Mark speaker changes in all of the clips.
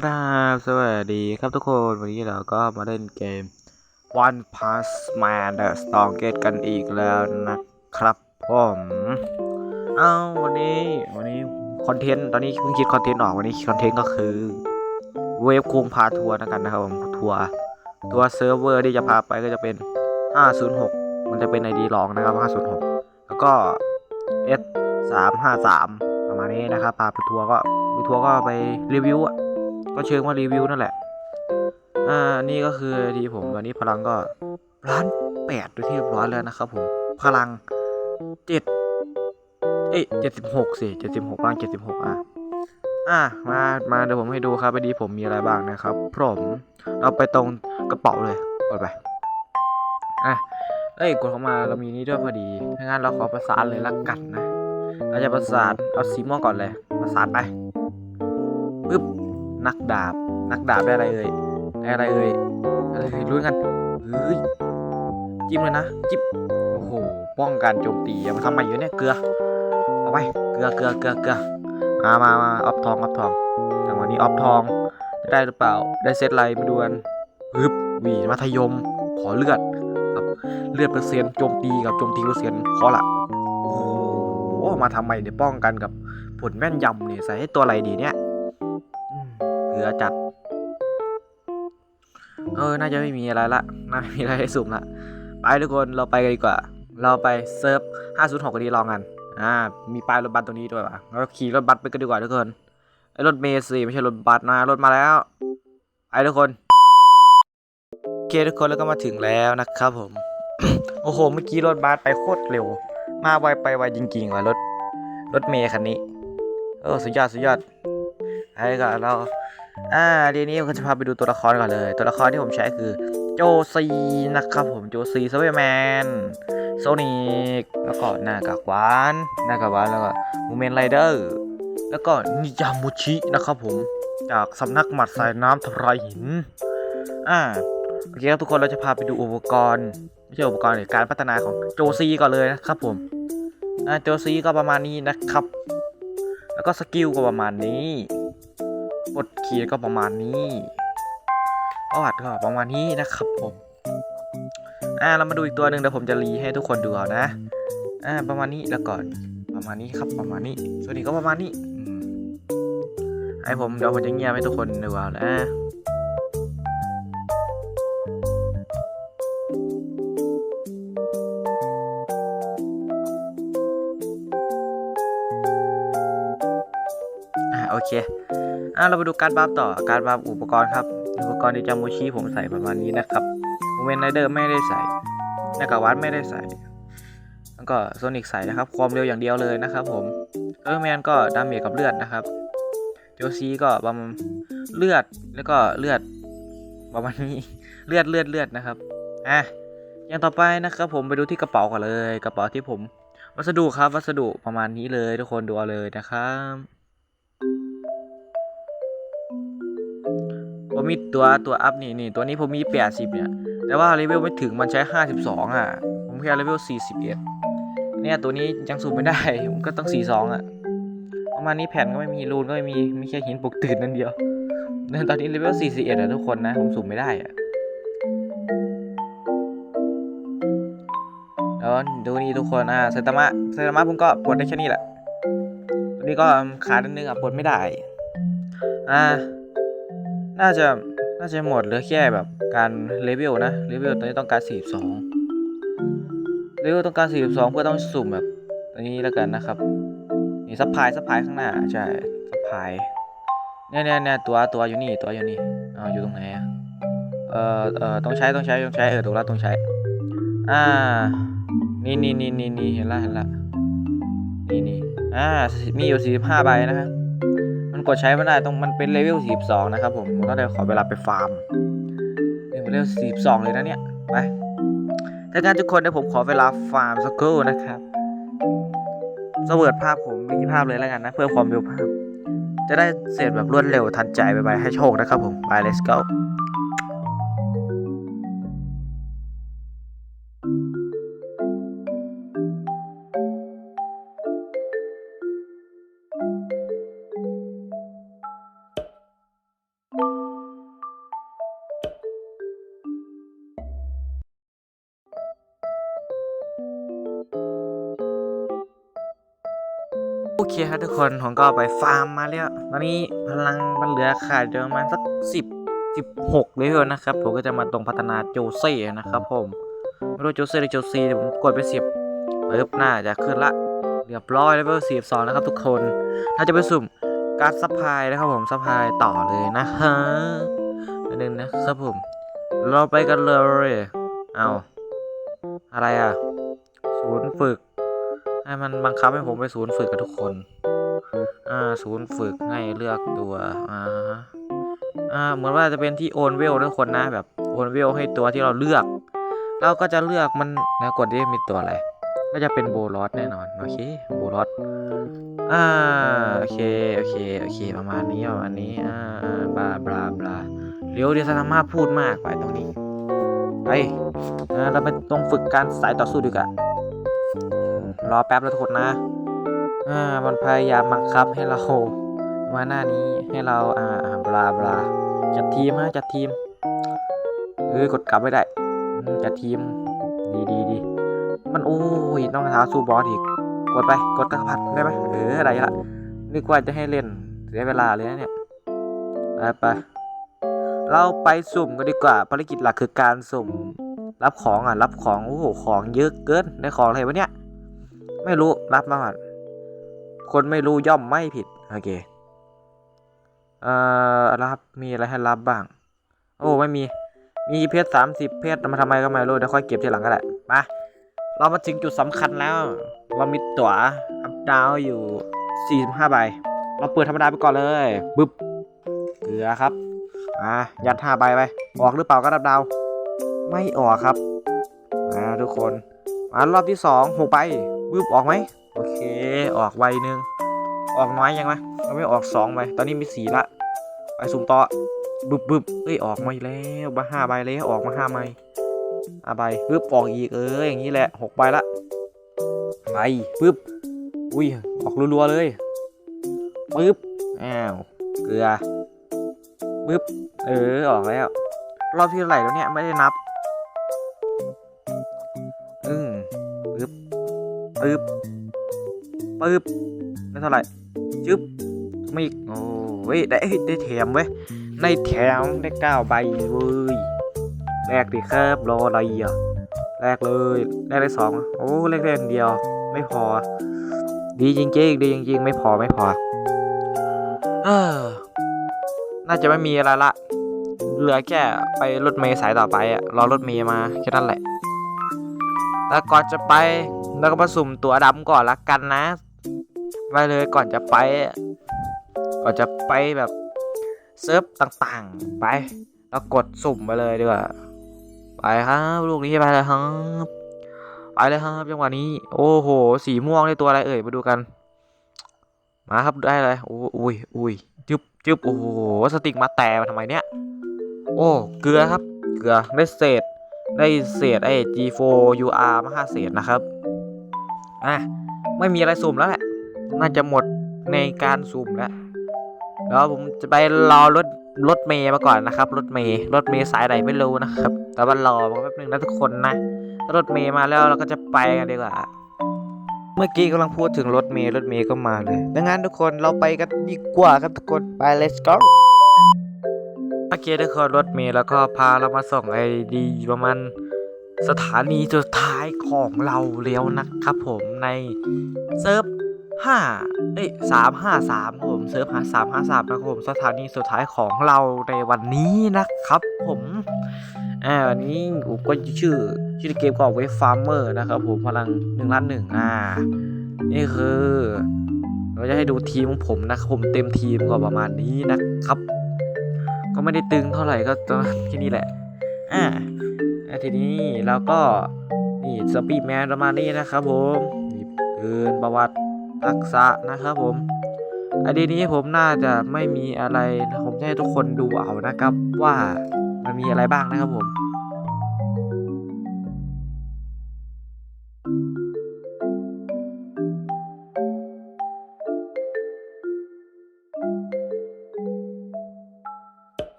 Speaker 1: ครับสวัสดีครับทุกคนวันนี้เราก็มาเล่นเกม One Punch Man The Strongest กันอีกแล้วนะครับผมเอาวันนี้วันนี้คอนเทนต์ตอนนี้เพิ่งคิดคอนเทนต์ออกวันนี้คอนเทนต์ก็คือเวฟคุงพาทัวร์นะกันนะครับผมทัวร์ตัวเซิร์ฟเวอร์ที่จะพาไปก็จะเป็น 506 มันจะเป็นไอดีรองนะครับ 506 แล้วก็ S 353ประมาณนี้นะครับพาไปทัวร์ก็ไปทัวร์ก็ไปรีวิวอะ ก็เชิงว่ารีวิวนั่นแหละ อ่า นี่ก็คือทีผมวันนี้พลังก็ล้านแปดดยที่เรียบร้อยแล้วนะครับผมพลังเจ็ดเอ้ยเจ็ดสิบหกสิเจ็ดสิบหกพลังเจ็ดสิบหกอะอะมามาเดี๋ยวผมให้ดูครับวันนี้ผมมีอะไรบ้างนะครับผมเราไปตรงกระเป๋าเลยกดไปอะเอ้ยกดเข้ามาเรามีนี่ด้วยพอดีถ้างั้นเราขอประสานเลยละกันนะเราจะประสานเอาสีม่วงก่อนเลยประสานไปปึ๊บ นักดาบ นักดาบได้อะไรเอ่ยได้อะไรเอ่ยอะไรเอ่ยรู้กันเฮ้ยจิ้มเลยนะจิ้มโอ้โหป้องกันโจมตีมาทำไมอยู่เนี่ยเกลือเอาไปเกลือเกลือเกลือเกลือมามามาออฟทองออฟทองจังหวะนี้ออฟทองได้หรือเปล่า ได้เซตอะไรมาดูกันฮึบวีมัธยม ขอเลือดครับเลือดเปอร์เซ็นต์โจมตีกับโจมตีเปอร์เซ็นต์ขอละโอ้โหมาทำไมเนี่ยป้องกันกับผลแม่นยำเนี่ยใส่ให้ตัวอะไรดีเนี่ย ลือจัด เออ น่าจะไม่มีอะไรละน่าไม่มีอะไรให้สุ่มละ ไปทุกคน เราไปกันดีกว่า เราไปเซิร์ฟ506กันดีลองกัน อ่า มีป้ายรถบัสตรงนี้ด้วยว่ะเราขี่รถบัสไปกันดีกว่าทุกคนไอ้รถเมล์สิไม่ใช่รถบัสนะ รถมาแล้ว ไปทุกคน โอเคทุกคนแล้วก็มาถึงแล้วนะครับผม โอ้โห เมื่อกี้รถบัสไปโคตรเร็ว มาไวไปไวจริงๆว่ะรถ รถเมล์คันนี้ เออ สุดยอด สุดยอดไอ้ก็เรา อ่าเดี๋ยวนี้ผมจะพาไปดูตัวละครก่อนเลย ตัวละครที่ผมใช้คือ โจซีนะครับผมโจซีซเวอร์แมนโซนิกแล้วก็หน้ากากหวานหน้ากากหวานแล้วก็มูเมนไรเดอร์แล้วก็นิยามุชินะครับผมจากสำนักหมัดสายน้ำทำลายหินอ่าโอเคครับทุกคนเราจะพาไปดูอุปกรณ์ไม่ใช่อุปกรณ์หรือการพัฒนาของโจซีก่อนเลยนะครับผมอ่าโจซีก็ประมาณนี้นะครับ แล้วก็สกิลก็ประมาณนี้ บทเขียนก็ประมาณนี้ประวัติก็ประมาณนี้นะครับผมอ่าเรามาดูอีกตัวหนึ่งเดี๋ยวผมจะรีให้ทุกคนดูเอานะอ่าประมาณนี้แล้วก่อนประมาณนี้ครับประมาณนี้ส่วนนี้ก็ประมาณนี้อืมไอผมเดี๋ยวผมจะเงียบให้ทุกคนดูเอานะอ่าโอเค อ่าเราไปดูการบัฟต่อ การบัฟอุปกรณ์ครับ อุปกรณ์ดิจามูชิผมใส่ประมาณนี้นะครับเมนไรเดอร์ไม่ได้ใส่หน้ากากวัดไม่ได้ใส่ แล้วก็โซนิกใส่นะครับ ความเร็วอย่างเดียวเลยนะครับ ผมเออร์แมนก็ดาเมจกับเลือดนะครับโจซีก็ประมาณเลือดแล้วก็เลือดประมาณนี้เลือดเลือดเลือดนะครับอะอย่างต่อไปนะครับ ผมไปดูที่กระเป๋าก่อนเลย กระเป๋าที่ผม วัสดุครับ วัสดุประมาณนี้เลย ทุกคนดูเอาเลยนะครับ ผมมีตัวตัวอัพนี่นี่ตัวนี้ผมมี 80 เนี่ย แต่ว่าเลเวลไม่ถึงมันใช้ 52 อะ ผมแค่เลเวล 41 เนี่ยตัวนี้ยังสูบไม่ได้ ผมก็ต้อง 42 อะประมาณนี้แผ่นก็ไม่มีรูนก็ไม่มีมีแค่หินปกตื่นนั่นเดียวเนี่ยตอนนี้เลเวล 41 อะทุกคนนะ ผมสูบไม่ได้อะแล้วดูนี่ทุกคนอะไซตามะไซตามะผมก็ปลดได้แค่นี้แหละตัวนี้ก็ขาดนิดนึงอะปลดไม่ได้ อ่า น่าจะน่าจะหมดเหลือแค่แบบการเลเวลนะเลเวลตอนนี้ต้องการ 42เลเวลต้องการ 42 เพื่อต้องสุ่มแบบตัวนี้แล้วกันนะครับนี่ซัพพลายซัพพลายข้างหน้าใช่ซัพพลายเนี่ยเนี่ยเนี่ยตัวตัวอยู่นี่ตัวอยู่นี่อ๋ออยู่ตรงไหนอะเอ่อเอ่อต้องใช้ต้องใช้ต้องใช้เออถูกแล้วต้องใช้อ่านี่นี่นี่นี่นี่เห็นละเห็นละนี่นี่อ่ามีอยู่45ใบนะครับ มันกดใช้ไม่ได้ต้องมันเป็นเลเวล42 นะครับผมผมต้องได้ขอเวลาไปฟาร์มเป็นเลเวล42 เลยนะเนี่ยไปถ้างั้นทุกคนเดี๋ยวผมขอเวลาฟาร์มสักครู่นะครับสเวิร์ดภาพผมมีภาพเลยแล้วกันนะเพื่อความเร็วภาพ จะได้เสร็จแบบรวดเร็วทันใจไปไปให้โชคนะครับผมไป let's go คครับทุกคนผมก็ไปฟาร์มมาแล้วตอนนี้พลังมันเหลือขาดประมาณสักสิบสิบหกเลเวลนะครับ ผมก็จะมาตรงพัฒนาโจเซ่นะครับผมไม่รู้โจเซ่หรือโจซีแต่ผมกดไปสิบปึ๊บหน้าจะขึ้นละเรียบร้อยเลเวลสี่สองนะครับทุกคน ถ้าจะไปสุ่มการซัพพลายนะครับผมซัพพลายต่อเลยนะฮะนิดนึงนะครับผม เราไปกันเลยเอาอะไรอะ ศูนย์ฝึก ให้มันบังคับให้ผมไปศูนย์ฝึกกับทุกคน อ่า ศูนย์ฝึกให้เลือกตัว อ่า อ่า เหมือนว่าจะเป็นที่โอนเวลทุกคนนะ แบบโอนเวลให้ตัวที่เราเลือก เราก็จะเลือกมันนะกดที่มีตัวอะไร ก็จะเป็นโบลอสแน่นอน โอเค โบลอสอ่า โอเค โอเค โอเค ประมาณนี้ ประมาณนี้ อ่าบลาบลาบลาเดี๋ยวเดี๋ยวสามารถพูดมากไปตรงนี้ ไป อ่า เราไปตรงฝึกการสายต่อสู้ดีกว่า รอแป๊บแล้วทุกคนนะ อ่า มันพยายามบังคับให้เรามาหน้านี้ให้เราอ่าอ่าบลาบลาจัดทีมฮะจัดทีมเออกดกลับไม่ได้จัดทีม ดีดีดีมันโอ้ยต้องท้าสู้บอสอีก กดไปกดกระพัดได้ไหมเอออะไรละนึกว่าจะให้เล่นเสียเวลาเลยนะเนี่ยไปไปเราไปสุ่มกันดีกว่าภารกิจหลักคือการสุ่มรับของอะรับของโอ้โหของเยอะเกินได้ของอะไรวะเนี่ย ไม่รู้รับมาก่อนคนไม่รู้ย่อมไม่ผิด โอเค เอ่อ รับ มีอะไรให้รับบ้าง โอ้ ไม่มี มีเพชรสามสิบเพชรมาทำไมก็ไม่รู้ เดี๋ยวค่อยเก็บทีหลังก็ได้มา เรามาถึงจุดสำคัญแล้ว เรามีตั๋วอัพดาวอยู่ 45 ใบ เราเปิดธรรมดาไปก่อนเลยบึ๊บ เกลือครับ อ่า ยัด5ใบไป ออกหรือเปล่าก็อัพดาว ไม่ออกครับมาทุกคน มารอบที่สองหกใบ บึบออกไหมโอเค ออกใบหนึ่งออกน้อยยังไหมเราไม่ออกสองใบตอนนี้มีสี่ละไปสุ่มต่อบึบบึบเอ้ยออกมาแล้วมาห้าใบแล้วออกมาห้าใบห้าใบปึ๊บออกอีกเอออย่างนี้แหละหกใบละใบปึ๊บอุ้ยออกรัวๆเลยปึ๊บอ้าวเกลือปึ๊บเออออกแล้วรอบที่เท่าไหร่แล้วเนี่ยไม่ได้นับ ปึ๊บปึ๊บได้เท่าไหร่จึ๊บไม่อีกโอ้ยได้ได้แถมเว้ยในแถมได้เก้าใบเว้ยแรกดิครับรออะไรอะแรกเลยแรกได้สองโอ้แรกได้อันเดียวไม่พอ ดีจริงๆดีจริงๆ ไม่พอไม่พอ เออ น่าจะไม่มีอะไรละ เหลือแค่ไปรถเมล์สายต่อไปอะรอรถเมล์มาแค่นั้นแหละ แล้วก่อนจะไปเราก็มาสุ่มตัวดำก่อนละกันนะ ไปเลยก่อนจะไป ก่อนจะไปแบบเซิร์ฟต่างๆ ไป แล้วกดสุ่มไปเลยดีกว่า ไปครับลูกนี้ไปเลยครับ ไปเลยครับจังหวะนี้ โอ้โห สีม่วงได้ตัวอะไรเอ่ยมาดูกัน มาครับได้เลยโอ้อุ้ยอุ้ยจึ๊บจึ๊บโอ้โหสติกมาแต่มาทำไมเนี่ย โอ้เกลือครับ เกลือได้เศษ ได้เศษไอ้ G4UR มาห้าเศษนะครับอะไม่มีอะไรสุ่มแล้วแหละ น่าจะหมดในการสุ่มแล้วแล้วผมจะไปรอรถรถเมย์มาก่อนนะครับ รถเมย์รถเมย์สายไหนไม่รู้นะครับ แต่ว่ารอมาแป๊บนึงนะทุกคนนะถ้ารถเมย์มาแล้วเราก็จะไปกันดีกว่า เมื่อกี้กำลังพูดถึงรถเมย์รถเมย์ก็มาเลยดังนั้นทุกคนเราไปกันดีกว่าครับทุกคนไป let's go โอเคทุกคนรถเมย์แล้วก็พาเรามาส่งไอดีประมาณสถานีสุดท้ายของเราแล้วนะครับผมในเซิร์ฟห้าเอ้ยสามห้าสามครับผมเซิร์ฟหาสามห้าสามนะครับผมสถานีสุดท้ายของเราในวันนี้นะครับผมอ่าวันนี้ผมก็ชื่อชื่อเกมก็เวฟฟาร์มเมอร์นะครับผมพลังหนึ่งล้านหนึ่งอ่านี่คือ เราจะให้ดูทีมของผมนะครับผมเต็มทีมก็ประมาณนี้นะครับ ก็ไม่ได้ตึงเท่าไหร่ก็ตอนที่นี่แหละ อ่าอะทีนี้เราก็ นี่สปีดแมนประมาณนี้นะครับผมนี่เดินประวัติทักษะนะครับผมไอดีนี้ผมน่าจะไม่มีอะไรนะผมจะให้ทุกคนดูเอานะครับ ว่ามันมีอะไรบ้างนะครับผม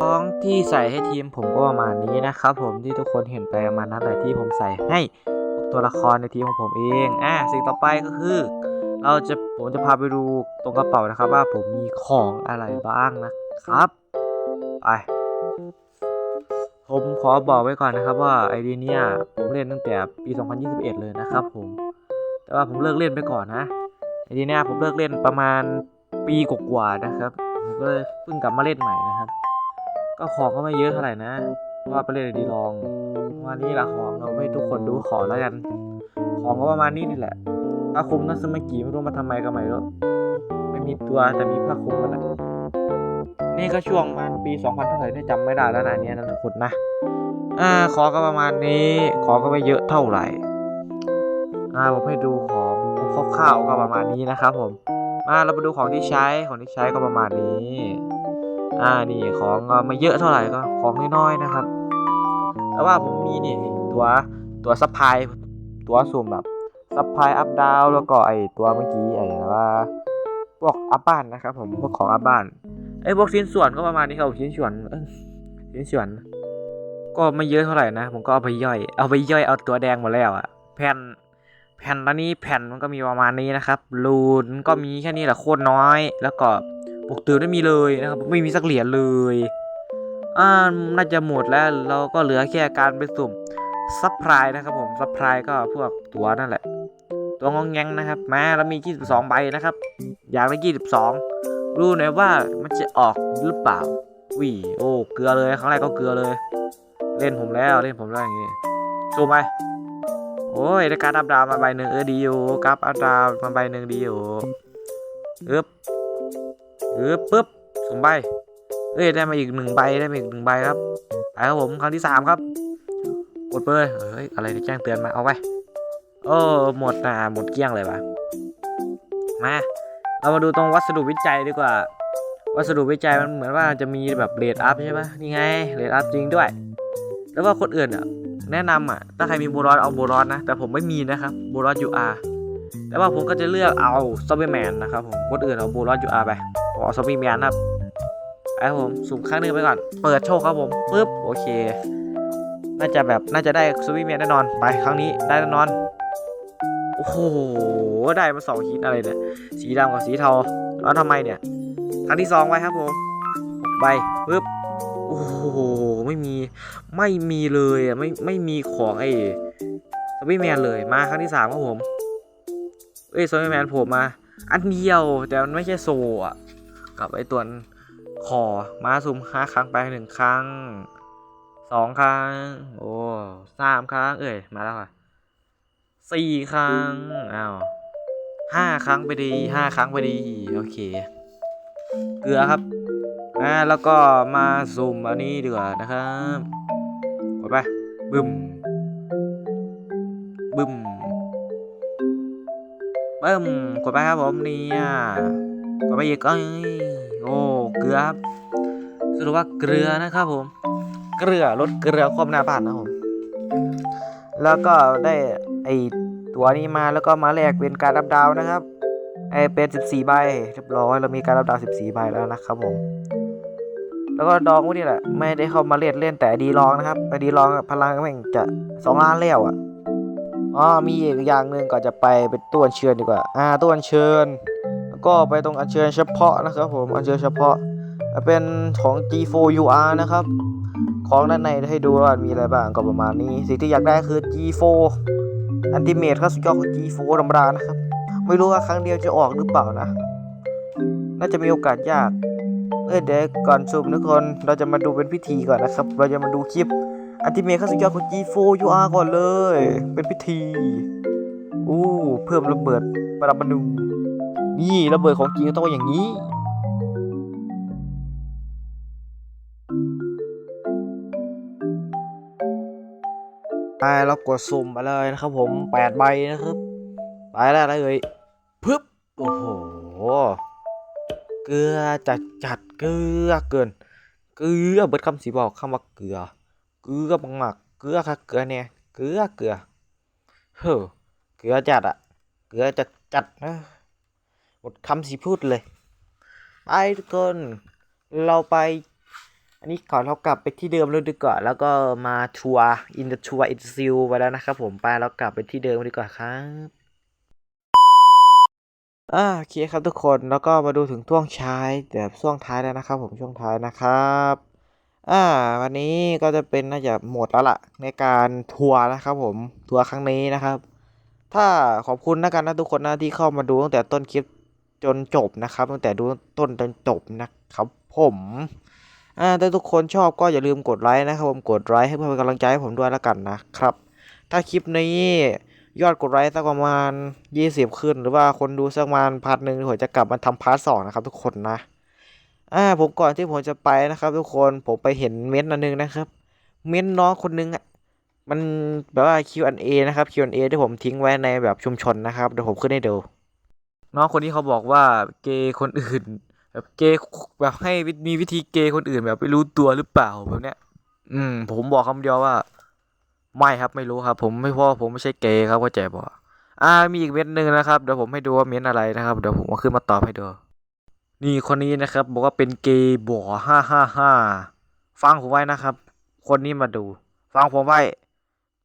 Speaker 1: ของที่ใส่ให้ทีมผมก็ประมาณนี้นะครับผมที่ทุกคนเห็นไปประมาณนั้นแหละที่ผมใส่ให้ตัวละครในทีมของผมเองอะสิ่งต่อไปก็คือ เราจะผมจะพาไปดูตรงกระเป๋านะครับ ว่าผมมีของอะไรบ้างนะครับไปผมขอบอกไว้ก่อนนะครับว่าไอเดียเนี่ยผมเล่นตั้งแต่ปี 2021 เลยนะครับผม แต่ว่าผมเลิกเล่นไปก่อนนะไอเดียเนี่ยผมเลิกเล่นประมาณปีกว่าๆนะครับผมก็เลยเพิ่งกลับมาเล่นใหม่นะครับ ก็ของก็ไม่เยอะเท่าไหร่นะ ว่าไปเล่นดีลองวันนี้ละของเราให้ทุกคนดูของแล้วกัน ของก็ประมาณนี้นี่แหละผ้าคลุมนัสมากีไม่รู้มาทำไมก็ไม่รู้ไม่มีตัวแต่มีผ้าคลุมมันแหละนี่ก็ช่วงมันปี 2000เท่าไหร่เนี่ยจำไม่ได้แล้วนะอันเนี้ยนะทุกคนนะอ่าของก็ประมาณนี้ ของก็ไม่เยอะเท่าไหร่อ่าผมให้ดูของคร่าวๆก็ประมาณนี้นะครับผมมาเรามาดูของที่ใช้ของที่ใช้ก็ประมาณนี้ อ่านี่ของก็ไม่เยอะเท่าไหร่ก็ของน้อยๆนะครับ แต่ว่าผมมีนี่ตัวตัวซัพพลายตัวสุ่มแบบซัพพลายอัพดาวแล้วก็ไอตัวเมื่อกี้ไออะไรว่าพวกอัพบ้านนะครับ ผมพวกของอัพบ้านไอพวกชิ้นส่วนก็ประมาณนี้ครับชิ้นส่วนชิ้นส่วน ก็ไม่เยอะเท่าไหร่นะ ผมก็เอาไปย่อย เอาไปย่อยเอาตัวแดงหมดแล้วอะแผ่นแผ่นตอนนี้แผ่นมันก็มีประมาณนี้นะครับ รูนก็มีแค่นี้แหละโคตรน้อย แล้วก็ ปกเตือไม่มีเลยนะครับไม่มีสักเหรียญเลยอ่าน่าจะหมดแล้วเราก็เหลือแค่การไปสุ่มซัพพลายนะครับผมซัพพลายก็พวกตัวนั่นแหละ ตัวงองแงงนะครับแมาเรามี 22 ใบนะครับ อยากได้ 22 รู้หน่อยว่ามันจะออกหรือเปล่าวิโอ้เกลือเลยครั้งแรกก็เกลือเลย เล่นผมแล้วเล่นผมแล้วอย่างงี้ซูมไปโอ้ยได้การอัพดาวมาใบหนึ่งเออดีอยู่การดอัพดาวมาใบหนึ่งดีอยู่อึ๊บ อึ๊บปึ๊บสุ่มใบเอ้ยได้มาอีกหนึ่งใบได้มาอีกหนึ่งใบครับไปครับผมครั้งที่สามครับกดไปเลยเฮ้ยอะไรที่แจ้งเตือนมาเอาไปโอ้หมดนะหมดเกลี้ยงเลยวะมาเรามาดูตรงวัสดุวิจัยดีกว่า วัสดุวิจัยมันเหมือนว่าจะมีแบบเรทอัพใช่ปะนี่ไงเรทอัพจริงด้วย แล้วว่าคนอื่นอะแนะนำอะ ถ้าใครมีโบรอสเอาโบรอสนะ แต่ผมไม่มีนะครับโบรอสยูอาร์แต่ว่าผมก็จะเลือกเอาซอมบี้แมนนะครับผมคนอื่นเอาโบรอสยูอาร์ไป ผมเอาซอมบี้แมนนครับไอ้ผมสุ่มครั้งนึงไปก่อน เปิดโชคครับผมปึ๊บโอเค น่าจะแบบน่าจะได้สวิมเมียแน่นอนไปครั้งนี้ได้แน่นอน โอ้โหได้มาสองชิ้นอะไรเนี่ยสีดำกับสีเทาแล้วทำไมเนี่ยครั้งที่สองไปครับผมใบปึ๊บโอ้โหไม่มีไม่มีเลยอะไม่ไม่มีของไอ้สวิมเมียเลยมาครั้งที่สามครับผมเอ้ยสวิมเมียโผล่มา อันเดียวแต่มันไม่ใช่โซอะ กับไอ้ตัวขอมาซุ่มห้าครั้งไปหนึ่งครั้งสองครั้ง โอ้สามครั้ง เอ้ยมาแล้วค่ะสี่ครั้งอ้าวห้าครั้งไปดีห้าครั้งไปดีโอเค เกลือครับอ่าแล้วก็มาซุ่มอันนี้ดีกว่านะครับกดไปบึ้มบึ้มบึ้มกดไปครับผมเนี่ยกดไปอีกเอ้ย อ้เกลือครับสรุปว่าเกลือนะครับผม เกลือลดเกลือความหน้าบ้านนะผมแล้วก็ได้ไอตัวนี้มาแล้วก็มาแลกเป็นการรับดาวนะครับไอเป็น 14 ใบเรียบร้อยเรามีการรับดาว 14 ใบแล้วนะครับผม แล้วก็ดองไว้นี่แหละ ไม่ได้เข้ามาเล่นเล่นแต่ดีลองนะครับไอดีลองพลังแม่งจะสองล้านแล้วอะอ๋อมีอีกอย่างหนึ่งก็จะไปเป็นตัวเชิญดีกว่า อ่าตัวเชิญ ก็ไปตรงอัญเชิญเฉพาะนะครับผมอัญเชิญเฉพาะ เป็นของ G4UR นะครับ ของด้านในให้ดูว่ามีอะไรบ้างก็ประมาณนี้ สิ่งที่อยากได้คือ G4 Ultimate ครับสุดยอดของ G4 ธรรมดานะครับ ไม่รู้ว่าครั้งเดียวจะออกหรือเปล่านะ น่าจะมีโอกาสยากเอ้ยเดี๋ยวก่อนชมทุกคนเราจะมาดูเป็นพิธีก่อนนะครับ เราจะมาดูคลิป Ultimate ครับสุดยอดของ G4UR ก่อนเลย เป็นพิธี อู้ เพิ่มระเบิดปรมาณู นี่ระเบิดของจริงต้องอย่างนี้ไปเรากดสุ่มไปเลยนะครับผมแปดใบนะครับ ไปแล้วอะเอ่ยพึบโอ้โห เกลือจัดจัดเกลือเกิน เกลือเบิดคำสีบอกคำว่าเกลือ เกลือบังมากเกลือค่ะเกลือเนี่ย เกลือเกลือ เฮ้อ เกลือจัดอะเกลือจัดจัดนะ หมดคำสีพูดเลยไปทุกคนเราไป อันนี้ก่อนเรากลับไปที่เดิมเลยดีกว่า แล้วก็มาทัวร์อินเดทัวร์อินซิลไปแล้วนะครับผมไปแล้วกลับไปที่เดิมดีกว่าครับอ่าโอเคครับทุกคนแล้วก็มาดูถึงช่วงท้ายแบบช่วงท้ายแล้วนะครับ ผมช่วงท้ายนะครับอ่าวันนี้ก็จะเป็นน่าจะหมดแล้วล่ะ ในการทัวร์นะครับผมทัวร์ครั้งนี้นะครับ ถ้าขอบคุณนะกันนะทุกคนนะที่เข้ามาดูตั้งแต่ต้นคลิป จนจบนะครับ ตั้งแต่ดูต้นจนจบนะครับผมอ่าถ้าทุกคนชอบก็อย่าลืมกดไลค์นะครับผมกดไลค์ให้เพื่อเป็นกำลังใจให้ผมด้วยแล้วกันนะครับ ถ้าคลิปนี้ยอดกดไลค์สักประมาณ 20 ขึ้น หรือว่าคนดูสักประมาณพาร์ทหนึ่งผมจะกลับมาทำพาร์ทสองนะครับทุกคนนะอ่าผมก่อนที่ผมจะไปนะครับ ทุกคนผมไปเห็นเม้นต์อันนึงนะครับ เม้นต์น้องคนนึงอะมันแบบว่า Q&A นะครับ Q&A ที่ผมทิ้งไว้ในแบบชุมชนนะครับเดี๋ยวผมขึ้นให้ดู น้องคนนี้เขาบอกว่าเกย์คนอื่น แบบเกย์แบบให้มีวิธีเกย์คนอื่นแบบไม่รู้ตัวหรือเปล่าแบบเนี้ย อืม ผมบอกคำเดียวว่า ไม่ครับไม่รู้ครับ ผมไม่เพราะว่าผมไม่ใช่เกย์ครับเข้าใจบ่อ่ามีอีกเม้นต์หนึ่งนะครับเดี๋ยวผมให้ดูว่าเม้นต์อะไรนะครับเดี๋ยวผมเอาขึ้นมาตอบให้ดูนี่คนนี้นะครับ บอกว่าเป็นเกย์บ่อห้าห้าห้าฟังผมไว้นะครับ คนนี้มาดู ฟังผมไว้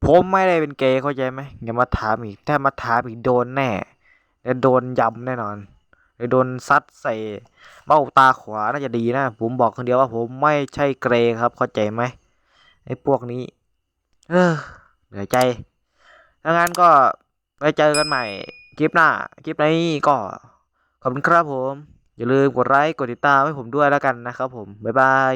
Speaker 1: ผมไม่ได้เป็นเกย์เข้าใจไหมอย่ามาถามอีกถ้ามาถามอีกโดนแน่ และโดนยำแน่นอนหรือโดนซัดใส่เบ้าตาขวาน่าจะดีนะ ผมบอกคนเดียวว่าผมไม่ใช่เกย์ครับ เข้าใจไหมไอ้พวกนี้ เออเหนื่อยใจถ้างั้นก็ไปเจอกันใหม่คลิปหน้าคลิปนี้ก็ ขอบคุณครับผม อย่าลืมกดไลค์กดติดตามให้ผมด้วยแล้วกันนะครับผม บ๊ายบาย